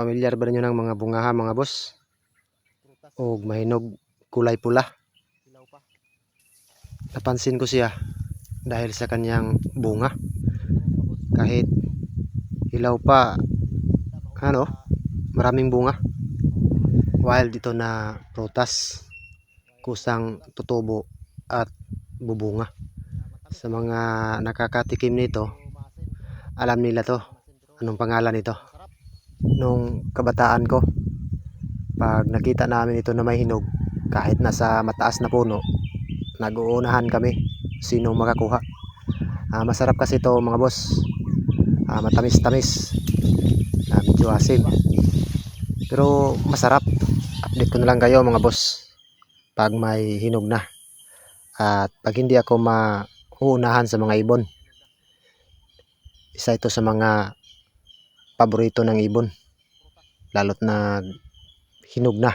Pamilyar ba ninyo ng mga bungaha mga boss? O mahinog kulay pula. Napansin ko siya dahil sa kanyang bunga. Kahit hilaw pa, ano, maraming bunga. Wild ito na prutas. Kusang tutubo at bubunga. Sa mga nakakatikim nito, alam nila to. Anong pangalan nito? Nung kabataan ko, pag nakita namin ito na may hinog, kahit nasa mataas na puno, nag-uunahan kami sino makakuha. Ah, masarap kasi ito mga boss. Ah, matamis-tamis. Ah, medyo asin. Pero masarap. Update ko na lang kayo mga boss pag may hinog na. At pag hindi ako mauunahan sa mga ibon. Isa ito sa mga paborito ng ibon. Lalo't na hinog na.